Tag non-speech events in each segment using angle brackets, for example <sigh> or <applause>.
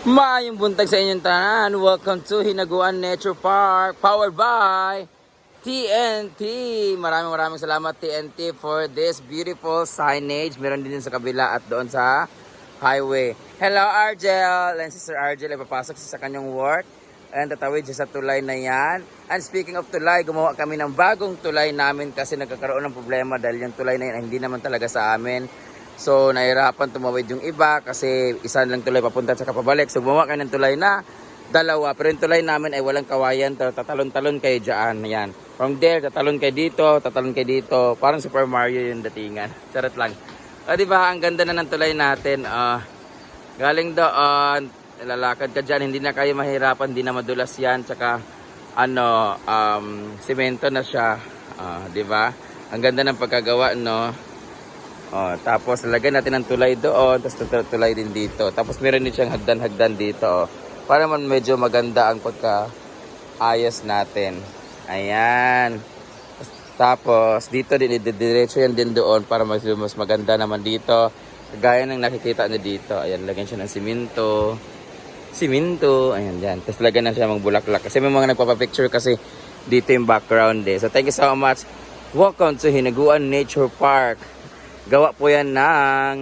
Mayong buntag sa inyong tanan. Welcome to Hinaguan Nature Park, powered by TNT. Maraming maraming salamat TNT for this beautiful signage. Meron din sa kabila at doon sa highway. Hello Argel! And Sister Argel ay papasok sa kanyang work. And tatawid siya sa tulay na yan. And speaking of tulay, gumawa kami ng bagong tulay namin kasi nagkakaroon ng problema dahil yung tulay na yan hindi naman talaga sa amin. So, nahirapan tumawid yung iba kasi isa lang tulay papunta sa kapabalik. So, gumawa kami ng tulay na dalawa. Pero yung tulay namin ay walang kawayan. Tatalon-talon kayo dyan. Yan. From there, tatalon kayo dito, tatalon kayo dito. Parang Super Mario yung datingan. <laughs> Charot lang. O, di ba? Ang ganda na ng tulay natin. Ah, galing doon, lalakad ka dyan. Hindi na kayo mahirapan. Hindi na madulas yan. Tsaka, ano, um, simento na siya. Ah, di ba? Ang ganda ng pagkagawa, no? Oh, tapos lagyan natin ng tulay doon, tapos tulay din dito. Tapos meron din siyang hagdan-hagdan dito. Oh. Para man medyo maganda ang pagka ayos natin. Ayan. Tapos dito din didiretso yan din doon para mas, mas maganda naman dito. Gaya ng nakikita niyo dito. Ayan, lagyan siya ng siminto. Siminto. Ayan, yan. Tapos lagyan na siya ng bulaklak. Kasi may mga nagpapapicture kasi dito yung background eh. So thank you so much. Welcome to Hinaguan Nature Park. Gawa po yan ng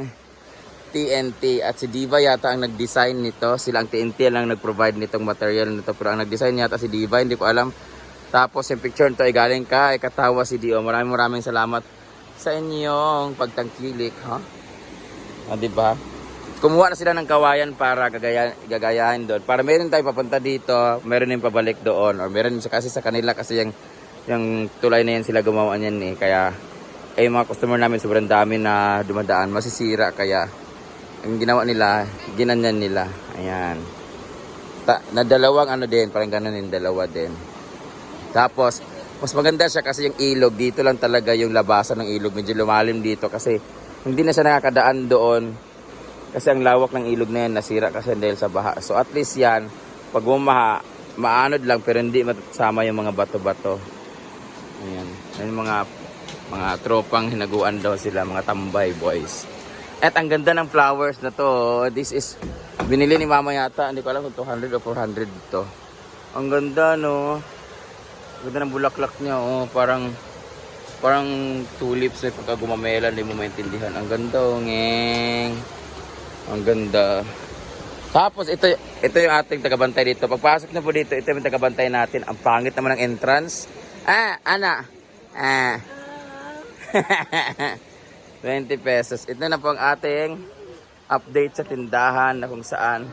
TNT at si Diva yata ang nag-design nito. Sila ang TNT lang nag-provide nitong material nito. Pero ang nag-design yata si Diva, hindi ko alam. Tapos yung picture nito ay galing ka, ay katawa si Dio. Maraming maraming salamat sa inyong pagtangkilik, ha? Ah, di ba? Kumuha na sila ng kawayan para gagaya, gagayahin doon. Para meron tayo papunta dito, meron din pabalik doon. Or meron kasi sa kanila kasi yung, yung tulay na yan sila gumawa niyan eh. Kaya eh mga customer namin sobrang dami na dumadaan, masisira kaya ang ginawa nila, ginanyan nila. Ayan. Ta na dalawang ano din, parang ganun yung dalawa din. Tapos, mas maganda siya kasi yung ilog, dito lang talaga yung labasan ng ilog. Medyo lumalim dito kasi hindi na siya nakakadaan doon. Kasi ang lawak ng ilog na yan, nasira kasi dahil sa baha. So at least yan, pag bumaha, maanod lang pero hindi matasama yung mga bato-bato. Ayan. Yan yung mga mga tropang hinaguan daw sila, mga tambay boys. At ang ganda ng flowers na to, this is, binili ni mama yata, hindi ko alam kung 200 o 400 dito. Ang ganda no, ganda ng bulaklak niya, oh, parang, parang tulips na pagka gumamela, hindi mo maintindihan. Ang ganda, oh, ngeng. Ang ganda. Tapos ito, ito yung ating tagabantay dito. Pagpasok na po dito, ito yung tagabantay natin. Ang pangit naman ng entrance. Ah, ana. Ah. <laughs> 20 pesos. Ito na po ang ating update sa tindahan na kung saan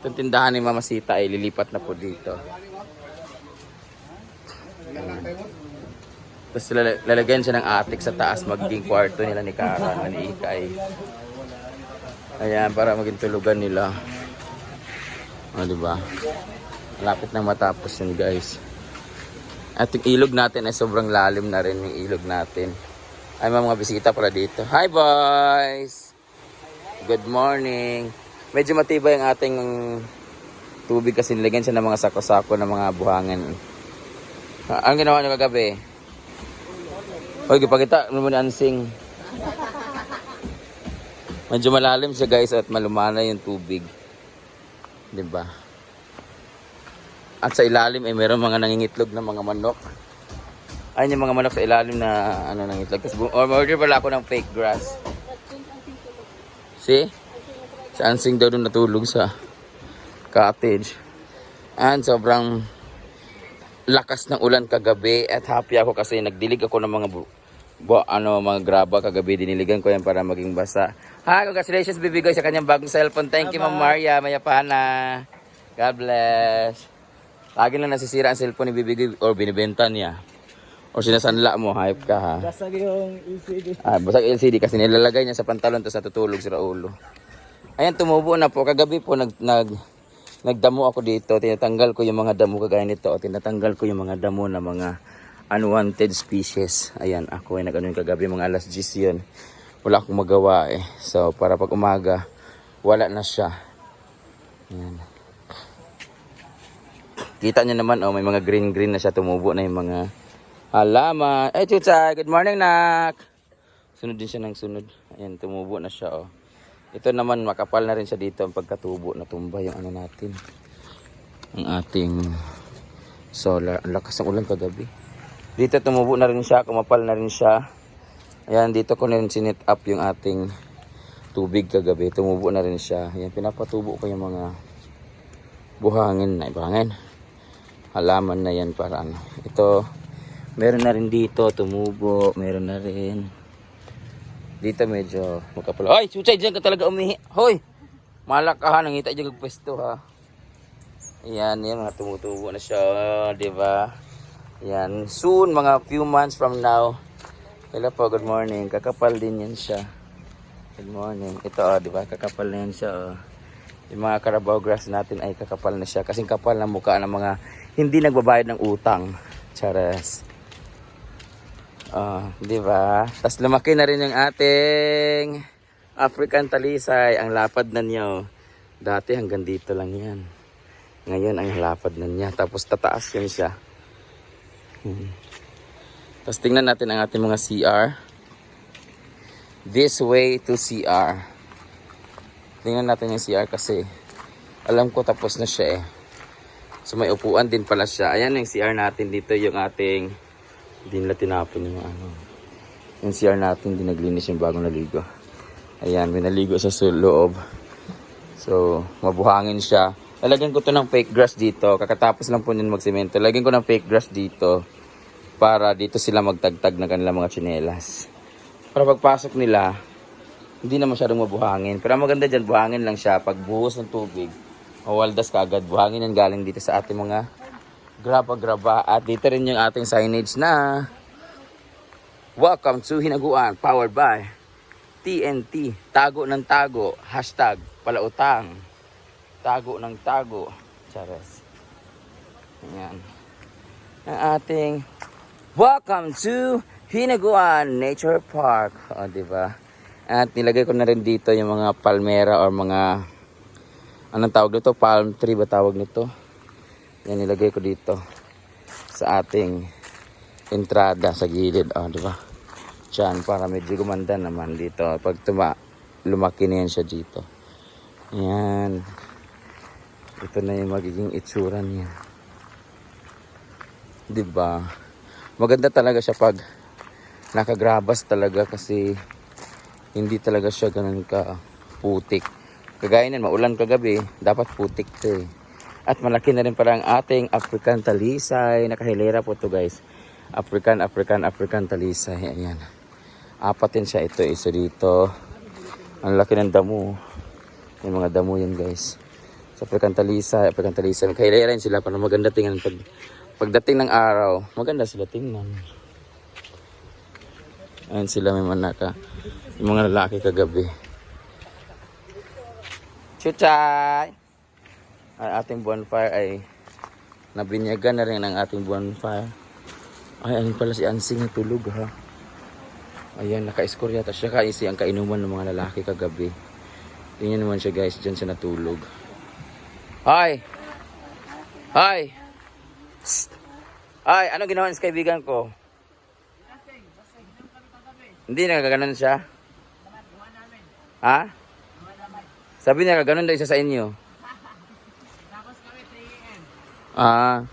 itong tindahan ni Mama Sita ay lilipat na po dito. Tapos lala- lalagyan siya ng attic sa taas magiging kwarto nila ni Kara na ni Ikay. Ayan, para maging tulugan nila. O, di ba? Malapit na matapos yun, guys. At yung ilog natin ay sobrang lalim na rin yung ilog natin. Ay, may mga bisita pala dito. Hi, boys! Good morning. Medyo matibay ang ating tubig kasi nilagyan siya ng mga sako-sako ng mga buhangin. Ah, Anong ginawa niyo kagabi? Hoy, gipakita mo ni Ansing. Medyo malalim siya guys at malumana yung tubig. 'Di ba? At sa ilalim ay meron mga nangingitlog na mga manok. Ayun yung mga manok sa ilalim na ano nang itlog. Tapos order pala ako ng fake grass. See? Si Ansing daw doon natulog sa cottage. And sobrang lakas ng ulan kagabi at happy ako kasi nagdilig ako ng mga bu- bu- ano mga graba kagabi diniligan ko yan para maging basa. Hi, congratulations baby guys sa kanyang bagong cellphone. Thank you Ma'am Maria, mayapana. God bless. Lagi lang nasisira ang cellphone ni Bibi Guy or binibenta niya. Or sinasanla mo, hype ka ha. Basag yung ECD. Ah, basag LCD kasi nilalagay niya sa pantalon tapos natutulog sa ulo. Ayan, tumubo na po. Kagabi po nag, nag, nagdamo ako dito. Tinatanggal ko yung mga damo kagaya nito. Tinatanggal ko yung mga damo na mga unwanted species. Ayan, ako ay nag-ano yung kagabi. Mga alas 10 yun. Wala akong magawa eh. So, para pag umaga, wala na siya. Ayan. Kita niyo naman, oh, may mga green-green na siya. Tumubo na yung mga halaman. Eh, Chuchay, good morning, nak! Sunod din siya ng sunod. Ayan, tumubo na siya, oh. Ito naman makapal na rin siya dito ang pagkatubo na tumba yung ano natin. Ang ating solar. Ang lakas ng ulan kagabi. Dito tumubo na rin siya, kumapal na rin siya. Ayan, dito ko na rin sinit up yung ating tubig kagabi. Tumubo na rin siya. Ayan, pinapatubo ko yung mga buhangin na buhangin. Halaman na yan para ano. Ito, meron na rin dito, tumubo, meron na rin. Dito medyo makapal. Ay, chuchay, dyan ka talaga umihi. Hoy! Malak ka ha, nangita dyan pwesto ha. Ayan, yan, mga tumutubo na siya, di ba? Yan, soon, mga few months from now. Hello po, good morning. Kakapal din yan siya. Good morning. Ito, oh, di ba? Kakapal na yan siya, oh. Yung mga Carabao grass natin ay kakapal na siya. Kasing kapal ng mukha ng mga hindi nagbabayad ng utang. Charas. Ah, di ba? Tapos lumaki na rin yung ating African talisay. Ang lapad na niyo. Dati hanggang dito lang yan. Ngayon ang lapad na niya. Tapos tataas yan siya. Hmm. Tapos tingnan natin ang ating mga CR. This way to CR. Tingnan natin yung CR kasi alam ko tapos na siya eh. So may upuan din pala siya. Ayan yung CR natin dito yung ating hindi nila tinapon yung ano. Yung CR natin, hindi naglinis yung bagong naligo. Ayan, may naligo sa loob. So, mabuhangin siya. Lalagyan ko to ng fake grass dito. Kakatapos lang po nila magsemento. Lagyan ko ng fake grass dito. Para dito sila magtagtag ng kanilang mga tsinelas. Para pagpasok nila, hindi na masyadong mabuhangin. Pero maganda dyan, buhangin lang siya. Pag buhos ng tubig, mawaldas ka agad. Buhangin yan galing dito sa ating mga graba-graba. At dito rin yung ating signage na Welcome to Hinaguan, powered by TNT. Tago ng tago, hashtag palautang. Tago ng tago. Chares. Ayan. Ang ating Welcome to Hinaguan Nature Park. O, di ba? At nilagay ko na rin dito yung mga palmera or mga anong tawag nito? Palm tree ba tawag nito? Yan nilagay ko dito sa ating entrada sa gilid. Oh, di ba? Diyan, para medyo gumanda naman dito. Pag tuma, lumaki na yan siya dito. Yan. Ito na yung magiging itsura niya. Di ba? Maganda talaga siya pag nakagrabas talaga kasi hindi talaga siya ganun ka putik. Kagaya niyan, maulan kagabi, dapat putik to eh. At malaki na rin pala ang ating African talisay. Nakahilera po to guys. African, African, African talisay. Ayan. Apat din siya. Ito, isa dito. Ang laki ng damo. Yung mga damo yan guys. Sa African talisay, African talisay. Nakahilera rin sila para maganda tingnan pag pagdating ng araw. Maganda sila tingnan. Ayan sila may manaka. Yung mga lalaki kagabi. Chuchay! Ang ating bonfire ay nabinyagan na rin ang ating bonfire. Ay, ayun pala si Ansing tulog ha. Ayan, naka-score yata siya kaisi ang kainuman ng mga lalaki kagabi. Tingnan naman siya guys, dyan siya natulog. Hi! Hi! Psst! Ay, anong ginawa sa kaibigan ko? Hindi nagaganon siya? Ha? Sabi niya, gaganon daw isa sa inyo. Ah.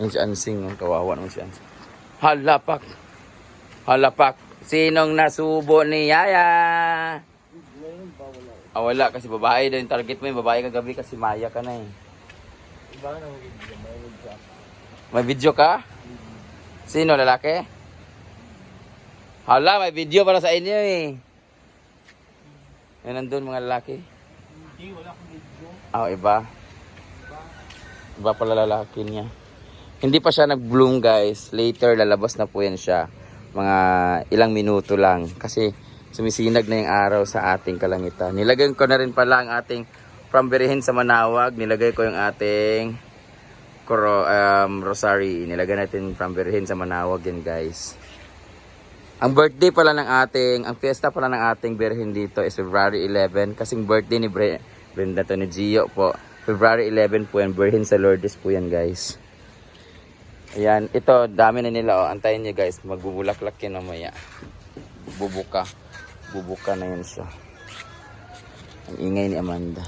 Ayun si Ansing, oh. kawawa naman si Ansing. Halapak. Halapak. Sinong nasubo ni Yaya? Ah, wala kasi babae daw yung target mo yung babae kagabi kasi Maya ka na eh. May video ka? Sino, lalaki? Hala, may video para sa inyo eh. Yan nandun mga lalaki. Hindi, wala akong video. Ah, iba. Iba pala lalaki niya. Hindi pa siya nag-bloom guys. Later lalabas na po yan siya. Mga ilang minuto lang. Kasi sumisinag na yung araw sa ating kalangitan. Nilagay ko na rin pala ang ating from Berihin sa Manawag. Nilagay ko yung ating koro, um, rosary. Nilagay natin from Berihin sa Manawag yan guys. Ang birthday pala ng ating, ang fiesta pala ng ating Birhen dito is February 11. Kasing birthday ni Bre Brenda to ni Gio po. February 11 po yan. Birhen sa Lourdes po yan guys. Ayan, ito dami na nila oh. Antayin niyo guys, magbubulaklak yan mamaya. Bubuka. Bubuka na yan siya. Ang ingay ni Amanda.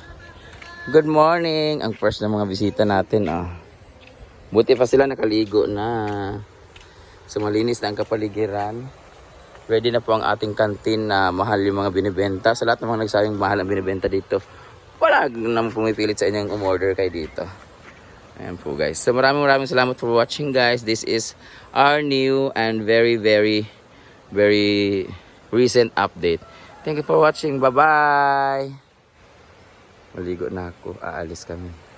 Good morning! Ang first na mga bisita natin, ah. Buti pa sila nakaligo na. So malinis na ang kapaligiran. Ready na po ang ating kantin na mahal yung mga binibenta. Sa lahat ng mga nagsabing mahal ang binibenta dito, wala naman pumipilit sa inyong umorder kay dito. Ayan po guys. So maraming maraming salamat for watching guys. This is our new and very very very recent update. Thank you for watching. Bye-bye! Maligo na ako. Aalis kami.